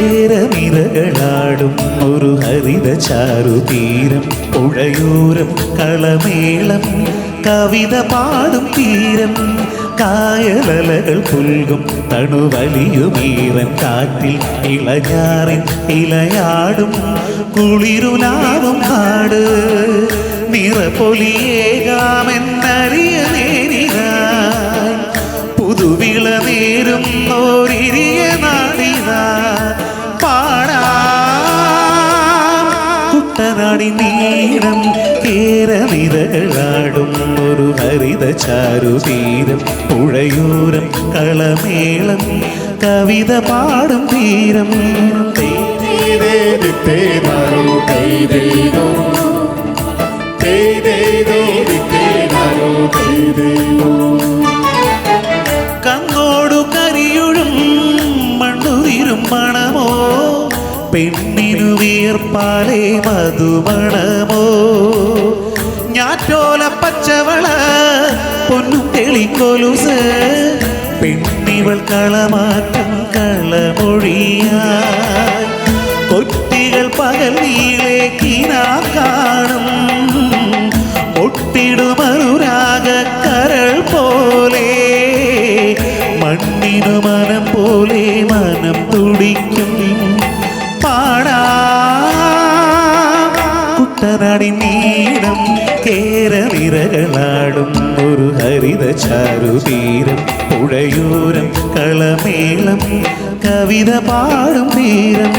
നീലനിരകളാടും ഒരു ഹരിത ചാരുതീരം പുഴയോരം കളമേളം കവിത പാടും തീരം. കായലകൾ പുൽകും തണുവലിയുമീറൻ കാറ്റിൽ ഇളഞ്ഞാറിൻ ഇലയാടും. കുളിരുലാവും കാട് നിറപൊലിയേകാമെന്നറിയ നേരിക പുതുവിള നേരും ഓരിരിയ കുട്ടനാടി കേര കേരനിരകളാടും ഒരു ഹരിത ചാരുതീരം. പുഴയൂരം കളമേളം കവിത പാടും തീരം. കങ്ങോടു കരിയുഴും മണ്ണുതിരും മണമോ? പെണ്ണിനു വിയർപ്പാലേ മധുമണമോ? ഞാറ്റോല പച്ചവള പൊന്നും തെളിക്കൊലുസ്. പെണ്ണിവൾ കളമാറ്റം കളമൊഴിയാ കൊത്തികൾ പകൽ നീളേക്കിനാ കാണും. ഒട്ടിടുമനുരാഗ പോലെ. മണ്ണിനു മനം കുട്ടനാടി നീളം കേരനിരകളാടും ഒരു ഹരിത ചാരുതീരം. പുഴയോരം കളമേളം കവിത പാടും തീരം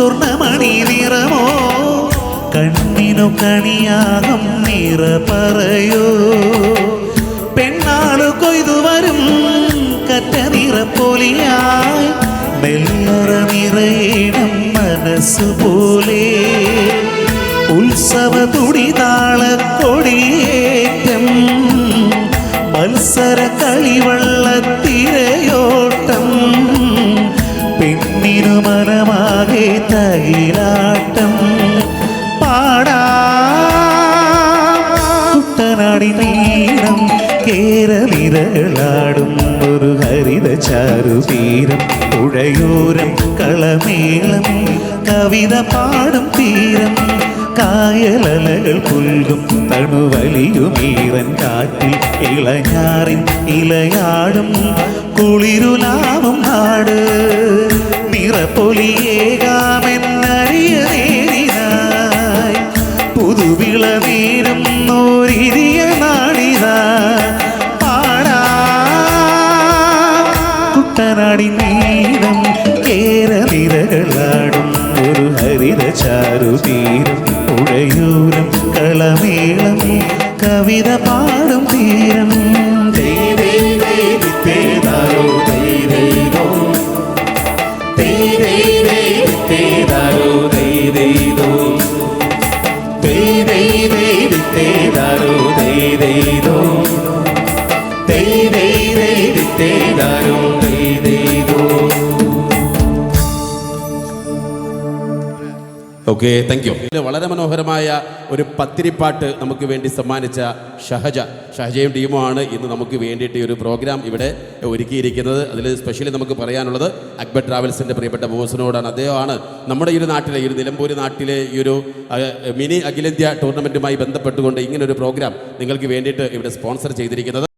സ്വർണമണി നിറമോ? കണ്ണിനു കണിയാകും നിറ പറയോ? പെണ്ണാളു കൊയ്തുവരും കറ്റ നിറപ്പൊലിയായി വെല്ലറ നിറയിടം മനസ്സു പോലെ. ഉത്സവ തുടിതാള കൊടിയേറ്റം. മത്സര കളിവള്ളത്തിരയോട്ടം പെണ്ണിനു മനമാകെ തകിലാട്ടം പാടാ കുട്ടനാടി നീളം കേരളിരകളാടും ഒരു ഹരിത ചാരുതീരം പുഴയോരം കളമേളം കവിത പാടും തീരം കായലലകൾ പുൽകും തണുവലിയുമീറൻ കാറ്റിൽ ഇളഞ്ഞാറിൻ ഇലയാടും കുളിരുലാവും നാട് നിറപ്പൊലിയേകാമെന്നറിയ നേരിതായി പുതുവിള നേരം നോരിരിയ നാടിതാ പാടാ. കുട്ടനാടി നീളം കേരനിരകളാടും ഒരു ഹരിത പുഴയൂരം ഓക്കെ താങ്ക് യു വളരെ മനോഹരമായ ഒരു പത്തിരിപ്പാട്ട് നമുക്ക് വേണ്ടി സമ്മാനിച്ച ഷഹജ. ഷഹജയും ടീമുമാണ് ഇന്ന് നമുക്ക് വേണ്ടിയിട്ട് ഒരു പ്രോഗ്രാം ഇവിടെ ഒരുക്കിയിരിക്കുന്നത്. അതിൽ സ്പെഷ്യലി നമുക്ക് പറയാനുള്ളത് അക്ബർ ട്രാവൽസിന്റെ പ്രിയപ്പെട്ട ബോസിനോടാണ്. അദ്ദേഹമാണ് നമ്മുടെ ഈ ഒരു നാട്ടിലെ ഈ ഒരു നിലമ്പൂർ നാട്ടിലെ ഈ ഒരു മിനി അഖിലേന്ത്യാ ടൂർണമെന്റുമായി ബന്ധപ്പെട്ടുകൊണ്ട് ഇങ്ങനൊരു പ്രോഗ്രാം നിങ്ങൾക്ക് വേണ്ടിയിട്ട് ഇവിടെ സ്പോൺസർ ചെയ്തിരിക്കുന്നത്.